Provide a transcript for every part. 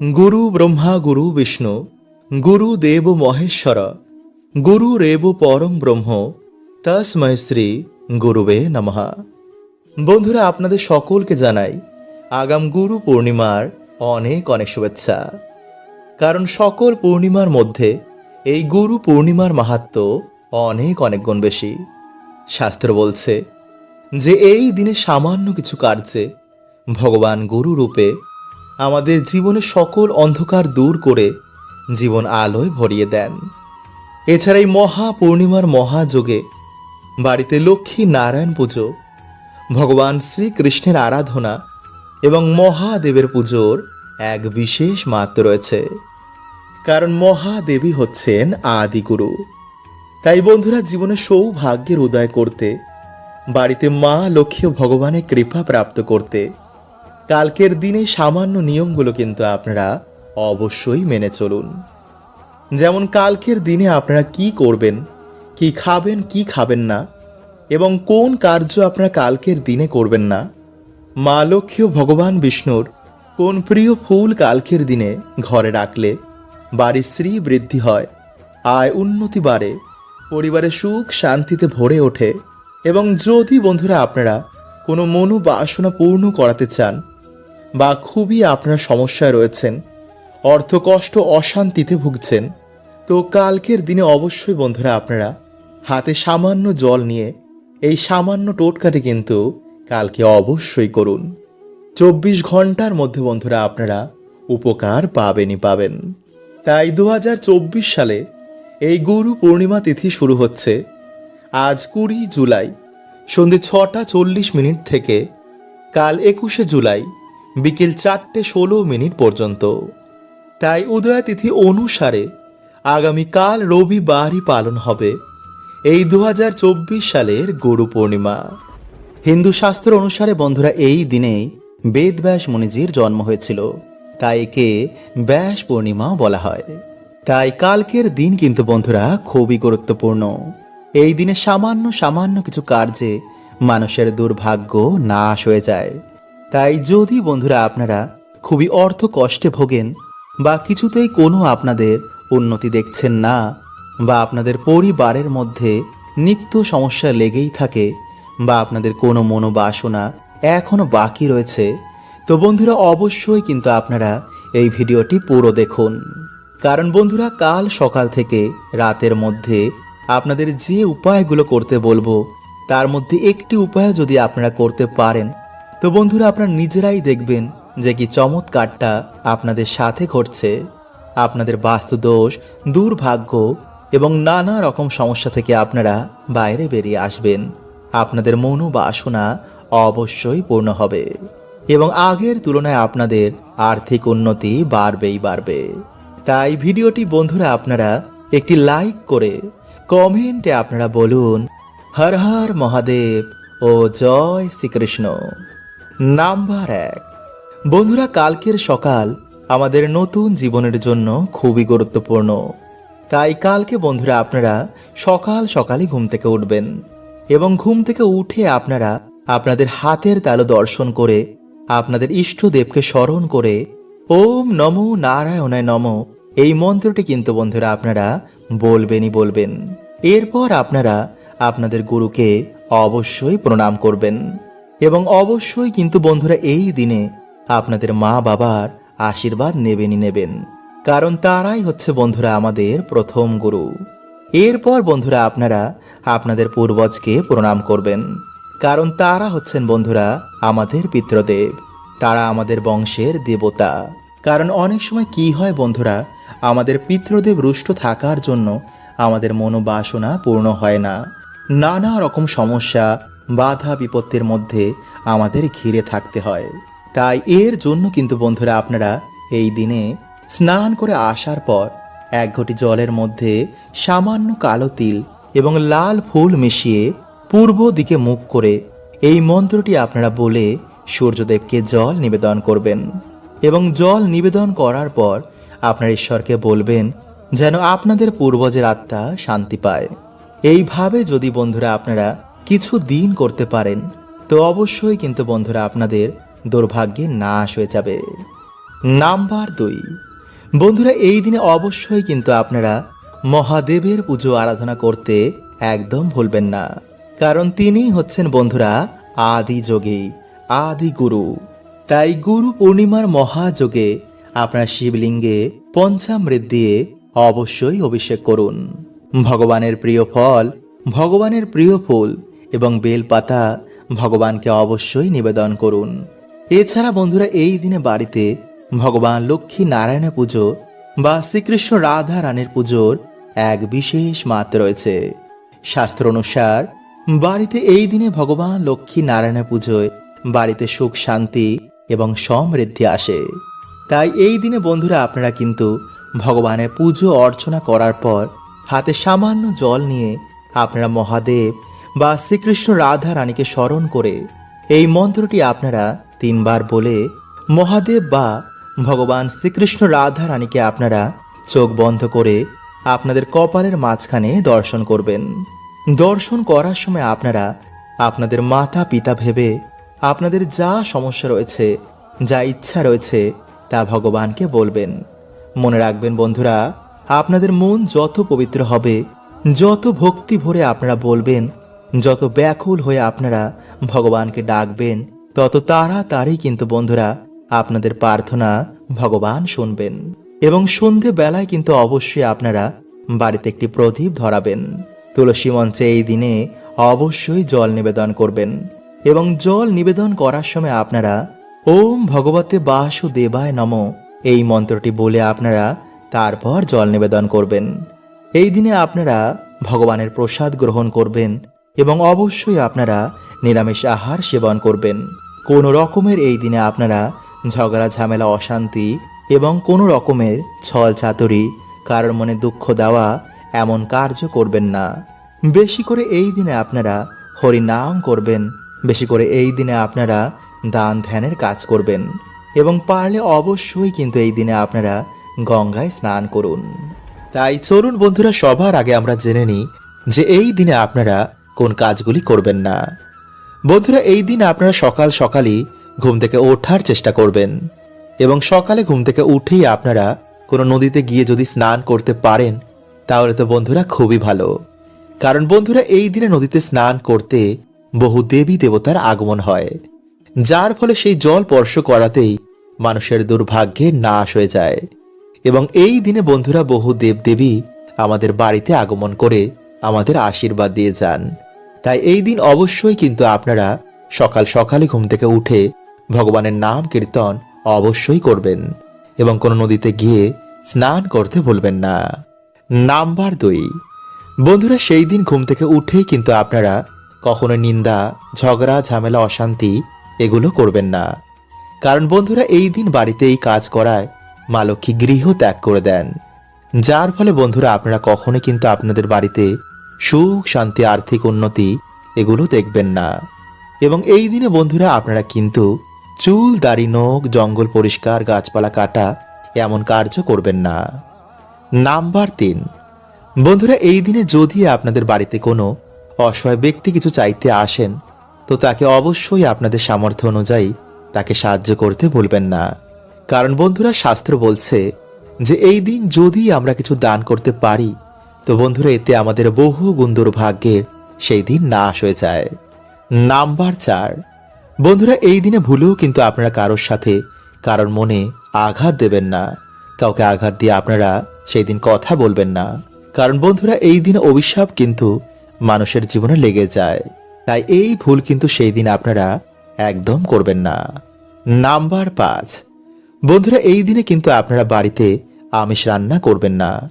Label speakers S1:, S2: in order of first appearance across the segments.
S1: গুরু ব্রহ্মা গুরু বিষ্ণু, গুরু দেব মহেশ্বর, গুরু RAB পরম ব্রহ্ম তস্ময় শ্রী গুরুবে নমঃ। বন্ধুরা, আপনাদের সকলকে জানাই আগাম গুরু পূর্ণিমার অনেক অনেক শুভেচ্ছা। কারণ সকল পূর্ণিমার মধ্যে এই গুরু পূর্ণিমার মাহাত্ম অনেক অনেক গুণ বেশি। শাস্ত্র বলছে যে এই দিনে সামান্য কিছু কার্যে ভগবান গুরু রূপে আমাদের জীবনে সকল অন্ধকার দূর করে জীবন আলোয় ভরিয়ে দেন। এছাড়া এই মহা পূর্ণিমার মহাযোগে বাড়িতে লক্ষ্মী নারায়ণ পুজো, ভগবান শ্রীকৃষ্ণের আরাধনা এবং মহাদেবের পুজোর এক বিশেষ মাত্র রয়েছে। কারণ মহাদেবী হচ্ছেন আদিগুরু। তাই বন্ধুরা জীবনে সৌভাগ্যের উদয় করতে, বাড়িতে মা লক্ষ্মী ভগবানের কৃপা প্রাপ্ত করতে কালকের দিনে সামান্য নিয়মগুলো কিন্তু আপনারা অবশ্যই মেনে চলুন। যেমন কালকের দিনে আপনারা কি করবেন, কি খাবেন কি খাবেন না, এবং কোন কার্য আপনারা কালকের দিনে করবেন না, মা লক্ষ্মী ভগবান বিষ্ণুর কোন প্রিয় ফুল কালকের দিনে ঘরে রাখলে বাড়ির শ্রী বৃদ্ধি হয়, আয় উন্নতি বাড়ে, পরিবারে সুখ শান্তিতে ভরে ওঠে, এবং যদি বন্ধুরা আপনারা কোনো মনো বাসনা পূর্ণ করাতে চান বা খুবই আপনার সমস্যায় রয়েছেন অর্থ কষ্ট অশান্তিতে ভুগছেন, তো কালকের দিনে অবশ্যই বন্ধুরা আপনারা হাতে সামান্য জল নিয়ে এই সামান্য টোটকাটি কিন্তু কালকে অবশ্যই করুন। চব্বিশ ঘণ্টার মধ্যে বন্ধুরা আপনারা উপকার পাবেনই পাবেন। তাই দু হাজার চব্বিশ সালে এই গুরু পূর্ণিমা তিথি শুরু হচ্ছে আজ কুড়ি জুলাই সন্ধে ছটা চল্লিশ মিনিট থেকে কাল একুশে জুলাই বিকেল চারটে ষোলো মিনিট পর্যন্ত। তাই উদয়াতিথি অনুসারে আগামীকাল রবিবারই পালন হবে এই দু হাজার চব্বিশ সালের গুরু পূর্ণিমা। হিন্দু শাস্ত্র অনুসারে, বন্ধুরা, এই দিনেই বেদব্যাস মুনিজির জন্ম হয়েছিল। তাই একে ব্যাস পূর্ণিমাও বলা হয়। তাই কালকের দিন কিন্তু, বন্ধুরা, খুবই গুরুত্বপূর্ণ। এই দিনে সামান্য সামান্য কিছু কার্যে মানুষের দুর্ভাগ্য নাশ হয়ে যায়। তাই যদি বন্ধুরা আপনারা খুবই অর্থ কষ্টে ভোগেন বা কিছুতেই কোনো আপনাদের উন্নতি দেখছেন না বা আপনাদের পরিবারের মধ্যে নিত্য সমস্যা লেগেই থাকে বা আপনাদের কোনো মনোবাসনা এখনও বাকি রয়েছে, তো বন্ধুরা অবশ্যই কিন্তু আপনারা এই ভিডিওটি পুরো দেখুন। কারণ বন্ধুরা, কাল সকাল থেকে রাতের মধ্যে আপনাদের যে উপায়গুলো করতে বলব, তার মধ্যে একটি উপায় যদি আপনারা করতে পারেন তো বন্ধুরা আপনারা নিজেরাই দেখবেন যে কি চমৎকারটা আপনাদের সাথে ঘটছে। আপনাদের বাস্তুদোষ, দুর্ভাগ্য এবং নানা রকম সমস্যা থেকে আপনারা বাইরে বেরিয়ে আসবেন। আপনাদের মনোবাসনা অবশ্যই পূর্ণ হবে এবং আগের তুলনায় আপনাদের আর্থিক উন্নতি বাড়বেই বাড়বে। তাই ভিডিওটি বন্ধুরা আপনারা একটি লাইক করে কমেন্টে আপনারা বলুন, হর হর মহাদেব ও জয় শ্রীকৃষ্ণ। নাম্বার এক। বন্ধুরা, কালকের সকাল আমাদের নতুন জীবনের জন্য খুবই গুরুত্বপূর্ণ। তাই কালকে বন্ধুরা, আপনারা সকাল সকালই ঘুম থেকে উঠবেন এবং ঘুম থেকে উঠে আপনারা আপনাদের হাতের তালো দর্শন করে, আপনাদের ইষ্টদেবকে স্মরণ করে, ওম নমো নারায়ণায় নম, এই মন্ত্রটি কিন্তু বন্ধুরা আপনারা বলবেনই বলবেন। এরপর আপনারা আপনাদের গুরুকে অবশ্যই প্রণাম করবেন। এবং অবশ্যই কিন্তু বন্ধুরা এই দিনে আপনাদের মা বাবার আশীর্বাদ নেবেনই নেবেন। কারণ তারাই হচ্ছে বন্ধুরা আমাদের প্রথম গুরু। এরপর বন্ধুরা আপনারা আপনাদের পূর্বজকে প্রণাম করবেন। কারণ তারা হচ্ছেন বন্ধুরা আমাদের পিতৃদেব। তারা আমাদের বংশের দেবতা। কারণ অনেক সময় কি হয় বন্ধুরা, আমাদের পিতৃদেব রুষ্ট থাকার জন্য আমাদের মনোবাসনা পূর্ণ হয় না। নানা রকম সমস্যা বাধা বিপত্তির মধ্যে আমাদের ঘিরে থাকতে হয়। তাই এর জন্য কিন্তু বন্ধুরা আপনারা এই দিনে স্নান করে আসার পর এক ঘটি জলের মধ্যে সামান্য কালো তিল এবং লাল ফুল মিশিয়ে পূর্ব দিকে মুখ করে এই মন্ত্রটি আপনারা বলে সূর্যদেবকে জল নিবেদন করবেন এবং জল নিবেদন করার পর আপনার ঈশ্বরকে বলবেন যেন আপনাদের পূর্বজের আত্মা শান্তি পায়। এইভাবে যদি বন্ধুরা আপনারা কিছু দিন করতে পারেন। তো অবশ্যই কিন্তু বন্ধুরা আপনাদের দুর্ভাগ্যে নাশ হয়ে যাবে। নাম্বার দুই। বন্ধুরা, এই দিনে অবশ্যই কিন্তু আপনারা মহাদেবের পুজো আরাধনা করতে একদম ভুলবেন না। কারণ তিনিই হচ্ছেন বন্ধুরা আদি যোগী, আদি গুরু। তাই গুরু পূর্ণিমার মহাযোগে আপনার শিবলিঙ্গে পঞ্চামৃত দিয়ে অবশ্যই অভিষেক করুন। ভগবানের প্রিয় ফল, ভগবানের প্রিয় ফুল এবং বেলপাতা ভগবানকে অবশ্যই নিবেদন করুন। এছাড়া বন্ধুরা, এই দিনে বাড়িতে ভগবান লক্ষ্মী নারায়ণের পুজো বা শ্রীকৃষ্ণ রাধা রানীর পুজোর এক বিশেষ মাত্রা রয়েছে। শাস্ত্র অনুসার, বাড়িতে এই দিনে ভগবান লক্ষ্মী নারায়ণের পুজোয় বাড়িতে সুখ শান্তি এবং সমৃদ্ধি আসে। তাই এই দিনে বন্ধুরা, আপনারা কিন্তু ভগবানের পুজো অর্চনা করার পর হাতে সামান্য জল নিয়ে আপনারা মহাদেব বা শ্রীকৃষ্ণ রাধা রানীকে স্মরণ করে এই মন্ত্রটি আপনারা তিনবার বলে মহাদেব বা ভগবান শ্রীকৃষ্ণ রাধা রানীকে আপনারা চোখ বন্ধ করে আপনাদের কপালের মাঝখানে দর্শন করবেন। দর্শন করার সময় আপনারা আপনাদের মাতা পিতা ভেবে আপনাদের যা সমস্যা রয়েছে, যা ইচ্ছা রয়েছে তা ভগবানকে বলবেন। মনে রাখবেন বন্ধুরা, আপনাদের মন যত পবিত্র হবে, যত ভক্তি ভরে আপনারা বলবেন যত ব্যাকুল হয়ে আপনারা ভগবানকে ডাকবেন, তত তাড়াতাড়ি কিন্তু বন্ধুরা আপনাদের প্রার্থনা ভগবান শুনবেন। এবং সন্ধে বেলায় কিন্তু অবশ্যই আপনারা বাড়িতে একটি প্রদীপ ধরাবেন। তুলসী মঞ্চে এই দিনে অবশ্যই জল নিবেদন করবেন। এবং জল নিবেদন করার সময় আপনারা ওম ভগবতে বাসুদেবায় নম এই মন্ত্রটি বলে আপনারা তারপর জল নিবেদন করবেন। এই দিনে আপনারা ভগবানের প্রসাদ গ্রহণ করবেন এবং অবশ্যই আপনারা নিরামিষ আহার সেবন করবেন। কোনো রকমের এই দিনে আপনারা ঝগড়া, ঝামেলা, অশান্তি এবং কোনো রকমের ছল চাতুরি, কারোর মনে দুঃখ দেওয়া এমন কার্য করবেন না। বেশি করে এই দিনে আপনারা হরি নাম করবেন, বেশি করে এই দিনে আপনারা দান ধ্যানের কাজ করবেন এবং পারলে অবশ্যই কিন্তু এই দিনে আপনারা গঙ্গায় স্নান করুন। তাই চলুন বন্ধুরা, সবার আগে আমরা জেনে নিই যে এই দিনে আপনারা কোন কাজগুলি করবেন না। বন্ধুরা, এই দিন আপনারা সকাল সকালই ঘুম থেকে ওঠার চেষ্টা করবেন এবং সকালে ঘুম থেকে উঠেই আপনারা কোনো নদীতে গিয়ে যদি স্নান করতে পারেন, তাহলে তো বন্ধুরা খুবই ভালো। কারণ বন্ধুরা, এই দিনে নদীতে স্নান করতে বহু দেবী দেবতার আগমন হয়, যার ফলে সেই জল স্পর্শ করাতেই মানুষের দুর্ভাগ্যে নাশ হয়ে যায় এবং এই দিনে বন্ধুরা বহু দেবদেবী আমাদের বাড়িতে আগমন করে আমাদের আশীর্বাদ দিয়ে যান। তাই এই দিন অবশ্যই কিন্তু আপনারা সকাল সকালে ঘুম থেকে উঠে ভগবানের নাম কীর্তন অবশ্যই করবেন এবং কোনো নদীতে গিয়ে স্নান করতে ভুলবেন না। নাম্বার দুই। বন্ধুরা, সেই দিন ঘুম থেকে উঠেই কিন্তু আপনারা কখনো নিন্দা, ঝগড়া, ঝামেলা, অশান্তি এগুলো করবেন না। কারণ বন্ধুরা, এই দিন বাড়িতে এই কাজ করায় মা লক্ষ্মী গৃহ ত্যাগ করে দেন। যার ফলে বন্ধুরা, আপনারা কখনো কিন্তু আপনাদের বাড়িতে সুখ, শান্তি, আর্থিক উন্নতি, এগুলো দেখবেন না। এবং এই দিনে বন্ধুরা আপনারা কিন্তু চুল, দাড়ি, নখ, জঙ্গল পরিষ্কার, গাছপালা কাটা এমন কার্য করবেন না। নাম্বার তিন, বন্ধুরা এই দিনে যদি আপনাদের বাড়িতে কোনো অসহায় ব্যক্তি কিছু চাইতে আসেন, তো তাকে অবশ্যই আপনাদের সামর্থ্য অনুযায়ী তাকে সাহায্য করতে ভুলবেন না। কারণ বন্ধুরা শাস্ত্র বলছে যে, এই দিন যদি আমরা কিছু দান করতে পারি তো বন্ধুরা, এতে আমাদের বহু গুণ দুর্ভাগ্যের সেই দিন নাশ হয়ে যায়। নাম্বার চার। বন্ধুরা, এই দিনে ভুলেও কিন্তু আপনারা কারোর সাথে কারোর মনে আঘাত দেবেন না। কাউকে আঘাত দিয়ে আপনারা সেই দিন কথা বলবেন না। কারণ বন্ধুরা, এই দিন অভিশাপ কিন্তু মানুষের জীবনে লেগে যায়। তাই এই ভুল কিন্তু সেই দিন আপনারা একদম করবেন না। নাম্বার পাঁচ। বন্ধুরা, এই দিনে কিন্তু আপনারা বাড়িতে আমিষ রান্না করবেন না।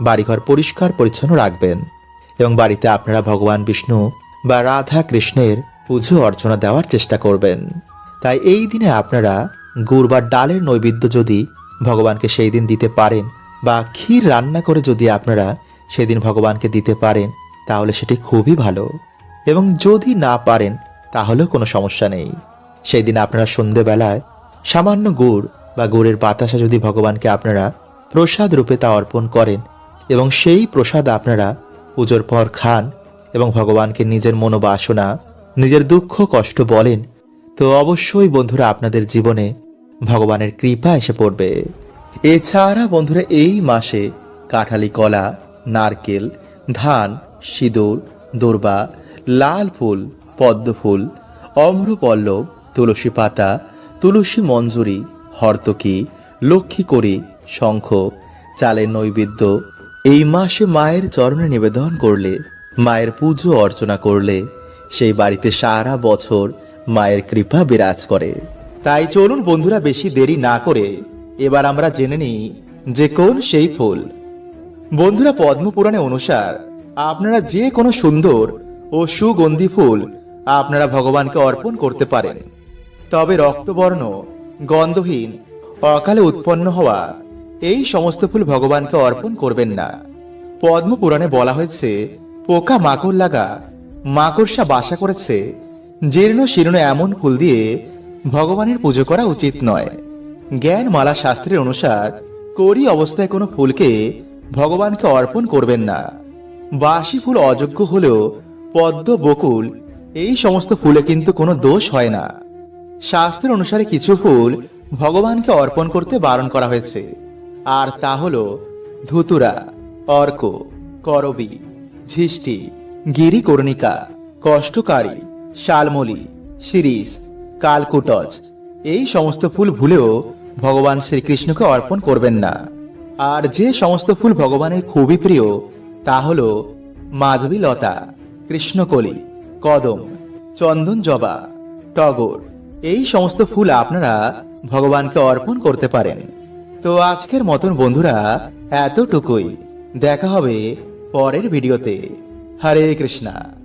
S1: বাড়িঘর পরিষ্কার পরিচ্ছন্ন রাখবেন এবং বাড়িতে আপনারা ভগবান বিষ্ণু বা রাধা কৃষ্ণের পুজো অর্চনা দেওয়ার চেষ্টা করবেন। তাই এই দিনে আপনারা গুড় বা ডালের নৈবেদ্য যদি ভগবানকে সেই দিন দিতে পারেন বা ক্ষীর রান্না করে যদি আপনারা সেদিন ভগবানকে দিতে পারেন, তাহলে সেটি খুবই ভালো। এবং যদি না পারেন, তাহলেও কোনো সমস্যা নেই। সেই দিন আপনারা সন্ধেবেলায় সামান্য গুড় বা গুড়ের বাতাসা যদি ভগবানকে আপনারা প্রসাদ রূপে তা অর্পণ করেন এবং সেই প্রসাদ আপনারা পুজোর পর খান এবং ভগবানকে নিজের মনোবাসনা, নিজের দুঃখ, কষ্ট বলেন, তো অবশ্যই বন্ধুরা আপনাদের জীবনে ভগবানের কৃপা এসে পড়বে। এছাড়া বন্ধুরা এই মাসে কাঁঠালি কলা, নারকেল, ধান, সিঁদুর, দূর্বা, লাল ফুল, পদ্ম ফুল, অম্রপল্লব, তুলসী পাতা, তুলসী মঞ্জুরি, হর্তকি, লক্ষ্মী করি শঙ্খ, চালের নৈবেদ্য এই মাসে মায়ের চরণে নিবেদন করলে, মায়ের পুজো অর্চনা করলে, সেই বাড়িতে সারা বছর মায়ের কৃপা বিরাজ করে। তাই চলুন বন্ধুরা বেশি দেরি না করে, এবার আমরা জেনে নিই যে কোন সেই ফুল। বন্ধুরা পদ্মপুরাণে অনুসার, আপনারা যে কোনো সুন্দর ও সুগন্ধি ফুল আপনারা ভগবানকে অর্পণ করতে পারেন। তবে রক্তবর্ণ, গন্ধহীন, অকালে উৎপন্ন হওয়া এই সমস্ত ফুল ভগবানকে অর্পণ করবেন না। পদ্মপুরাণে বলা হয়েছে, পোকা মাকড় লাগা, মাকড়সা বাসা করেছে, জীর্ণ শীর্ণ এমন ফুল দিয়ে ভগবানের পুজো করা উচিত নয়। জ্ঞান মালা শাস্ত্রের অনুসার করি অবস্থায় কোনো ফুলকে ভগবানকে অর্পণ করবেন না। বাসি ফুল অযোগ্য হলেও পদ্ম, বকুল এই সমস্ত ফুলে কিন্তু কোনো দোষ হয় না। শাস্ত্রের অনুসারে কিছু ফুল ভগবানকে অর্পণ করতে বারণ করা হয়েছে। আর তা হল ধুতুরা, অর্ক, করবি ঝিষ্টি গিরিকর্ণিকা, কষ্টকারী, শালমলি, শিরিষ, কালকুটজ। এই সমস্ত ফুল ভুলেও ভগবান শ্রীকৃষ্ণকে অর্পণ করবেন না। আর যে সমস্ত ফুল ভগবানের খুবই প্রিয়, তা হল মাধবী লতা কৃষ্ণকলি, কদম চন্দন জবা টগর। এই সমস্ত ফুল আপনারা ভগবানকে অর্পণ করতে পারেন। তো আজকের মতন বন্ধুরা এতটুকুই। দেখা হবে পরের ভিডিওতে। হরে কৃষ্ণা।